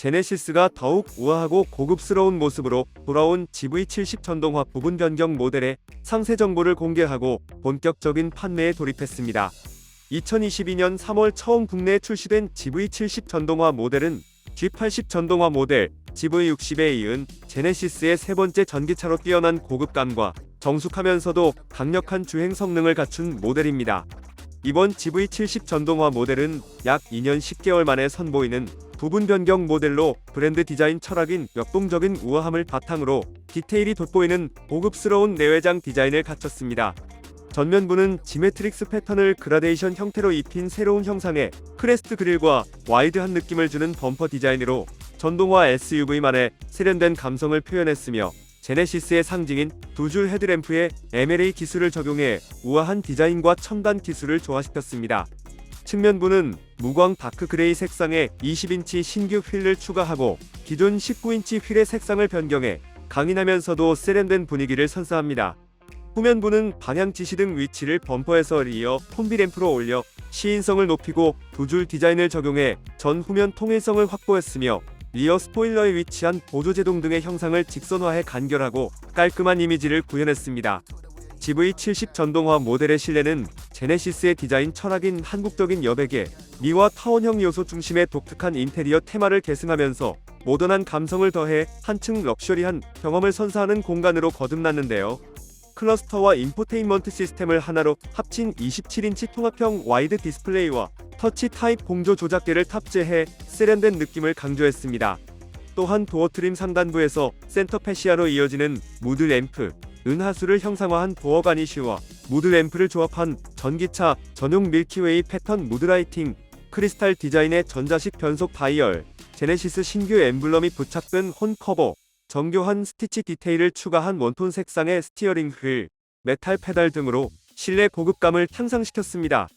제네시스가 더욱 우아하고 고급스러운 모습으로 돌아온 GV70 전동화 부분 변경 모델의 상세 정보를 공개하고 본격적인 판매에 돌입했습니다. 2022년 3월 처음 국내에 출시된 GV70 전동화 모델은 G80 전동화 모델 GV60에 이은 제네시스의 세 번째 전기차로 뛰어난 고급감과 정숙하면서도 강력한 주행 성능을 갖춘 모델입니다. 이번 GV70 전동화 모델은 약 2년 10개월 만에 선보이는 부분 변경 모델로 브랜드 디자인 철학인 역동적인 우아함을 바탕으로 디테일이 돋보이는 고급스러운 내외장 디자인을 갖췄습니다. 전면부는 지메트릭스 패턴을 그라데이션 형태로 입힌 새로운 형상의 크레스트 그릴과 와이드한 느낌을 주는 범퍼 디자인으로 전동화 SUV만의 세련된 감성을 표현했으며 제네시스의 상징인 두 줄 헤드램프에 MLA 기술을 적용해 우아한 디자인과 첨단 기술을 조화시켰습니다. 측면부는 무광 다크 그레이 색상의 20인치 신규 휠을 추가하고 기존 19인치 휠의 색상을 변경해 강인하면서도 세련된 분위기를 선사합니다. 후면부는 방향 지시 등 위치를 범퍼에서 리어 콤비 램프로 올려 시인성을 높이고 두 줄 디자인을 적용해 전 후면 통일성을 확보했으며 리어 스포일러에 위치한 보조 제동 등의 형상을 직선화해 간결하고 깔끔한 이미지를 구현했습니다. GV70 전동화 모델의 실내는 제네시스의 디자인 철학인 한국적인 여백에 미와 타원형 요소 중심의 독특한 인테리어 테마를 계승하면서 모던한 감성을 더해 한층 럭셔리한 경험을 선사하는 공간으로 거듭났는데요. 클러스터와 인포테인먼트 시스템을 하나로 합친 27인치 통합형 와이드 디스플레이와 터치 타입 공조 조작계를 탑재해 세련된 느낌을 강조했습니다. 또한 도어 트림 상단부에서 센터 패시아로 이어지는 무드 램프, 은하수를 형상화한 도어 가니쉬와 무드 램프를 조합한 전기차 전용 밀키웨이 패턴 무드 라이팅, 크리스탈 디자인의 전자식 변속 다이얼, 제네시스 신규 엠블럼이 부착된 혼 커버, 정교한 스티치 디테일을 추가한 원톤 색상의 스티어링 휠, 메탈 페달 등으로 실내 고급감을 향상시켰습니다.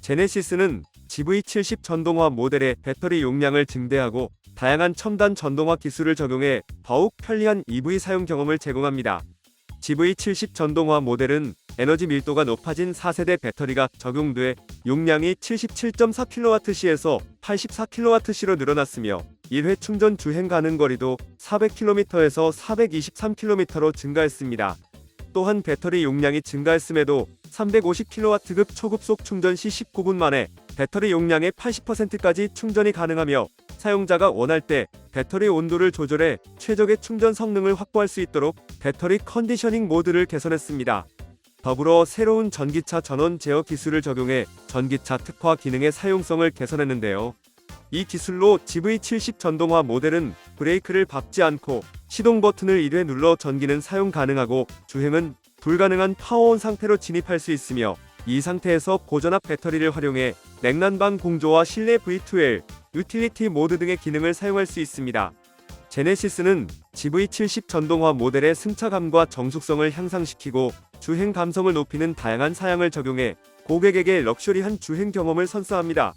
제네시스는 GV70 전동화 모델의 배터리 용량을 증대하고 다양한 첨단 전동화 기술을 적용해 더욱 편리한 EV 사용 경험을 제공합니다. GV70 전동화 모델은 에너지 밀도가 높아진 4세대 배터리가 적용돼 용량이 77.4kWh에서 84kWh로 늘어났으며 1회 충전 주행 가능 거리도 400km에서 423km로 증가했습니다. 또한 배터리 용량이 증가했음에도 350kW급 초급속 충전 시 19분 만에 배터리 용량의 80%까지 충전이 가능하며 사용자가 원할 때 배터리 온도를 조절해 최적의 충전 성능을 확보할 수 있도록 배터리 컨디셔닝 모드를 개선했습니다. 더불어 새로운 전기차 전원 제어 기술을 적용해 전기차 특화 기능의 사용성을 개선했는데요. 이 기술로 GV70 전동화 모델은 브레이크를 밟지 않고 시동 버튼을 1회 눌러 전기는 사용 가능하고 주행은 불가능한 파워온 상태로 진입할 수 있으며 이 상태에서 고전압 배터리를 활용해 냉난방 공조와 실내 V2L, 유틸리티 모드 등의 기능을 사용할 수 있습니다. 제네시스는 GV70 전동화 모델의 승차감과 정숙성을 향상시키고 주행 감성을 높이는 다양한 사양을 적용해 고객에게 럭셔리한 주행 경험을 선사합니다.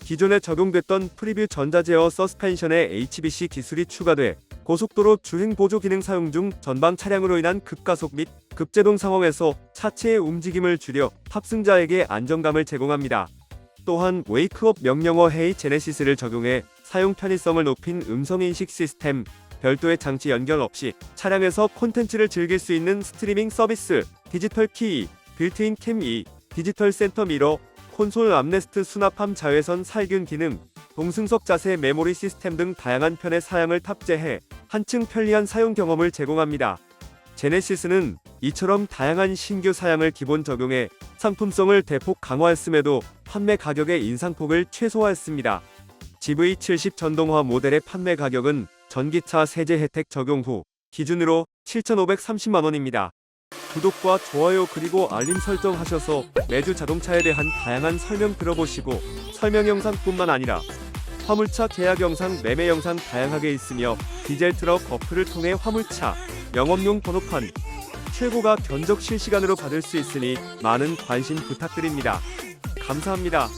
기존에 적용됐던 프리뷰 전자제어 서스펜션에 HBC 기술이 추가돼 고속도로 주행 보조 기능 사용 중 전방 차량으로 인한 급가속 및 급제동 상황에서 차체의 움직임을 줄여 탑승자에게 안정감을 제공합니다. 또한 웨이크업 명령어 헤이 제네시스를 적용해 사용 편의성을 높인 음성인식 시스템, 별도의 장치 연결 없이 차량에서 콘텐츠를 즐길 수 있는 스트리밍 서비스, 디지털 키, 빌트인 캠 2, 디지털 센터 미러, 콘솔 암레스트 수납함 자외선 살균 기능, 동승석 자세 메모리 시스템 등 다양한 편의 사양을 탑재해 한층 편리한 사용 경험을 제공합니다. 제네시스는 이처럼 다양한 신규 사양을 기본 적용해 상품성을 대폭 강화했음에도 판매 가격의 인상폭을 최소화했습니다. GV70 전동화 모델의 판매 가격은 전기차 세제 혜택 적용 후 기준으로 7,530만 원입니다. 구독과 좋아요 그리고 알림 설정하셔서 매주 자동차에 대한 다양한 설명 들어보시고 설명 영상뿐만 아니라 화물차 계약 영상, 매매 영상 다양하게 있으며 디젤 트럭 어플을 통해 화물차, 영업용 번호판, 최고가 견적 실시간으로 받을 수 있으니 많은 관심 부탁드립니다. 감사합니다.